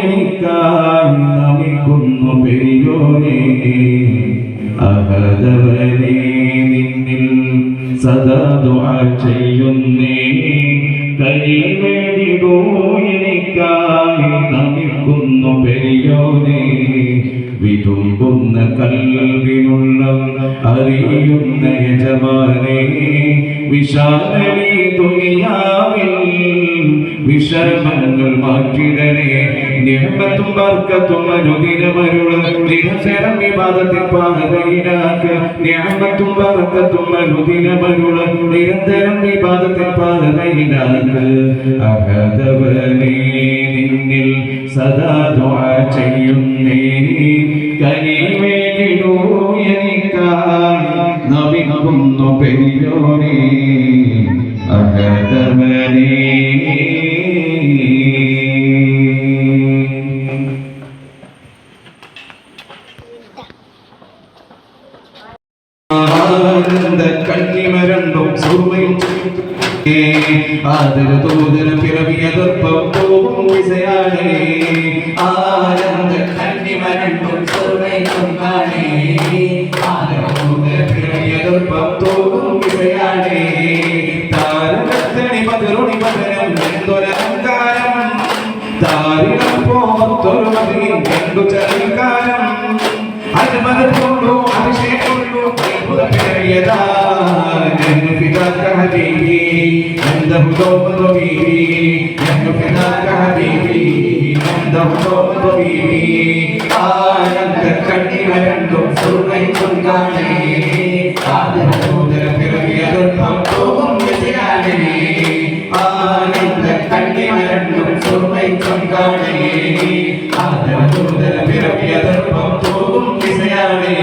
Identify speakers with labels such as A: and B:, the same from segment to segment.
A: എനിക്കായി നമിക്കുന്നു പെരിയോനെ അഹദവരെ നിന്നിൽ സദാ ദുആ ചെയ്യുന്നേ കനിവേകിടോ എനിക്കായി നമിക്കുന്നു പെരിയോനെ വിതുമ്പുന്ന കൽവിനുള്ള അറിയുന്ന യജമാനെ വിശാലനീ ദുനിയാവിൽ വിഷമങ്ങൾ മാറ്റിടനെ. നിഹമത്തും ബർക്കത്തും അനുദിനമരുള നിരസരം വിവാദത്തിൽ പാതയിലാക്ക നിഹമത്തും ബർക്കത്തും അനുദിനമരുള നിരന്തരം വിവാദത്തിൽ പാതയിലാക്ക അഹദവനേ നിന്നിൽ സദാ ദുആ ചെയ്യുന്നേ. കനിവേകിടൂ എനിക്കായി നമിക്കുന്നു പെരിയോനെ അഹദവനേ பொறுமையும் ஆதர தூதர பிறவிய தொற்பம் போகும் விசையாளே ஆனந்த கண்ணி மரண்டும் சொருமை கொண்டானே ஆதர தூதர பிறவிய தொற்பம் விசையாளே தாரத்தனி பதருணி பதரம் எந்தொரங்காரம் போ يدا نحن فداك حبيبي عند هدوء طبيبي نحن فداك حبيبي عند هدوء طبيبي ஆனந்த கண்ணிவர் என்றும் சொல்லை சொன்னானே. காதல் சோதர பிறகு அதற்காம் போகும் திசையானே. ஆனந்த கண்ணிவர் என்றும் சொல்லை சொன்னானே காதல் சோதர பிறகு அதற்காம் போகும் திசையானே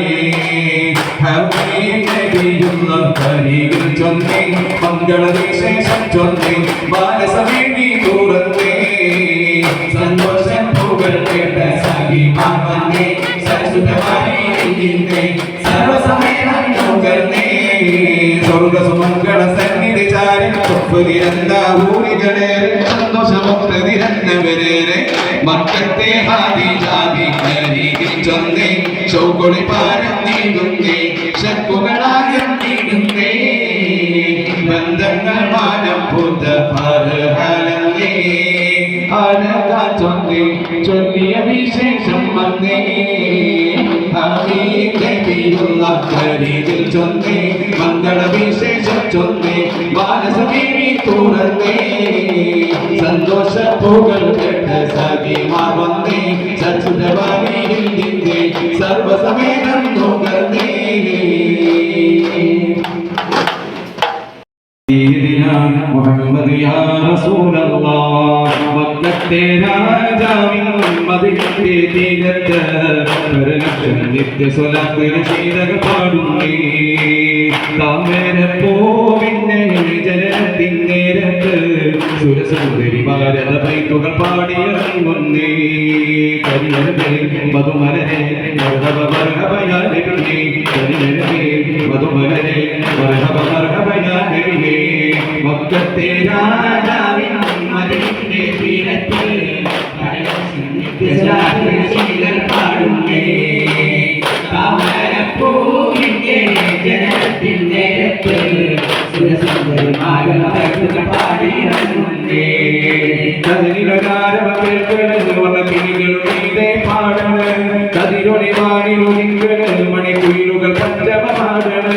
A: കരികിൽ ചൊന്നേ മംഗളവിശേഷം ചൊന്നി മാനസമേടി തുറന്നേ സന്തോഷം പുകൾ കേട്ട സഖി മാമന്നേ സരസ്വതമായി സർവസമയം നുകർന്നേ സ്വർഗ സുമംഗള സന്നിധി ചാരി തുപ്പതിരന്ന ഊരികളെ സന്തോഷമുക്ത നിരന്നവരേറെ മക്കത്തെ ഹാദി ജാതി കരികിൽ ചൊന്നേ. ചൗകൊളി പാരം നീങ്ങുന്നേ ശക്കുകളായം നീങ്ങുന്നേ ബന്ധങ്ങൾ മാനം പുത പരഹലന്നേ അഴകാ ചൊന്നേ. ചൊല്ലിയ വിശേഷം വന്നേ. കരികിൽ ചൊന്നേ. മംഗള വിശേഷം ചൊന്നേ. മാനസമേവി തുറന്നേ സന്തോഷ പുകൾ കേട്ട സഖിമാർ വന്നേ സച്ചുതവാനിയിൽ നിന്നേ സർവസമേതം നുകർന്നേ മുഹമ്മദ് യാ റസൂലല്ലാഹ് വക്കത്തെ രാജാവിൻ മദീനത്തെ തീരത്ത് നിത്യസ്വലത്തിന് ശീതക പാടുന്നേ താമര പോവിന്റെ ജനത്തിൻ നേരത്ത് സുരസുന്ദരി ഭാരത ബൈക്കുകൾ പാടിയിറങ്ങുന്നേ കരിയരേ മധുമലരെ മർഹബ മർഹബയാലേ കരിയരേ മധുമലരെ മർഹബ മർഹബയാലേ മക്കത്തെ രാജാവിൻ മതിലിന്റെ മണിക്കുയിലുകൾ പഞ്ചമപാടണ്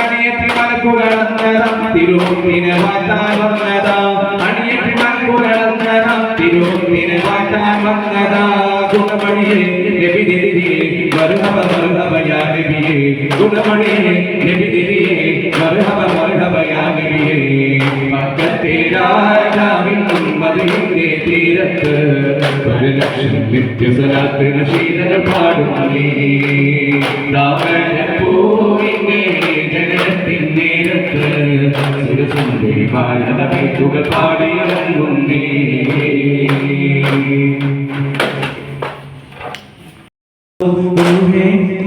A: അണിയത്തി മലക്കുകളന്നതാം തിരുമുമ്പിന് വാഴ്ത്താൻ വന്നതാ അണിയത്തി മലക്കുകളന്നതാം തിരുമുമ്പിന് വാഴ്ത്താൻ വന്നതാ ഗുണമണിയെ നബിതിരിയെ മർഹബ മർഹബ യാ നബിയെ ഗുണമണിയെ നബിതിരിയെ മർഹബ മർഹബ മരഹബയാകിരിയേ മക്കത്തെ രാജാവിൻ മതിലിന്റെ തീരത്ത് ഒരു ലക്ഷം നിത്യസലാത്ത് നശീലകൾ പാടുന്നേ രാമനപ്പൂവിന്റെ ജനനത്തിൻ നേരത്ത് സുരസുന്ദരി ബാലത പേറ്റുകൾ പാടിയിറങ്ങുന്നേ.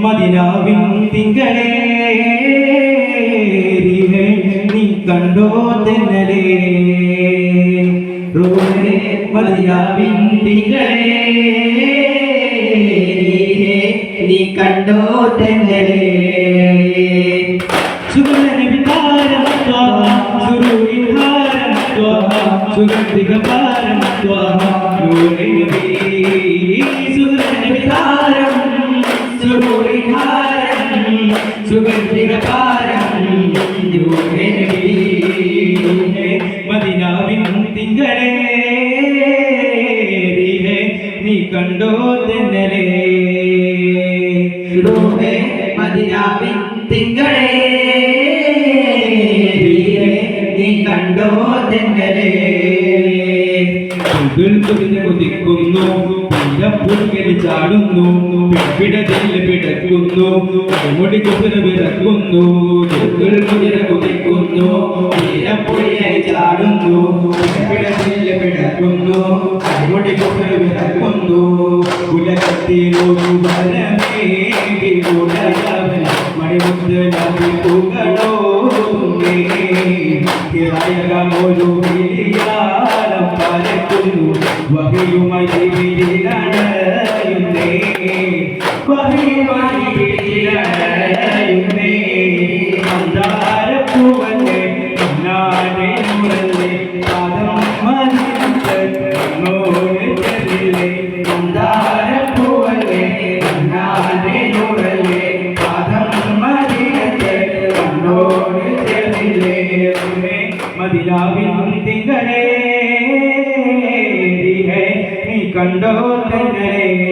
B: മദിനാവിൻ തിങ്കളേ നീ കണ്ടോ തെന്നലേ. റൂഹേ മദിനാവിൻ തിങ്കളേ നീ കണ്ടോ തെന്നലേ സുഗന്ധവിതാരം ത്വാഹ സുരൂരിൻ ഹാരം പുൽകരി ചാടുന്നു പിടതിൽ പിടക്കുന്നു. മുടി കുതിര വിറക്കുന്നു കുതിര കുതിക്കുന്നു
C: വീരപ്പുഴയായി ചാടുന്നു.
B: പിടതിൽ പിടക്കുന്നു. മുടി കുതിര വിറക്കുന്നു ഉലകത്തിലൊരു വരമേകി ഉടയവൻ മണിമുത്ത് നബി പുകളോ ഒരു വിളിയാളം പരക്കുന്നു വഹിയുമായി വിരിനടയുന്നേ വഹിയുമായി വിരിനടയുന്നേ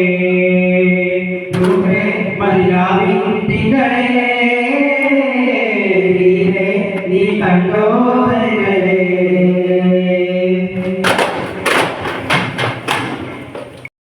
C: You.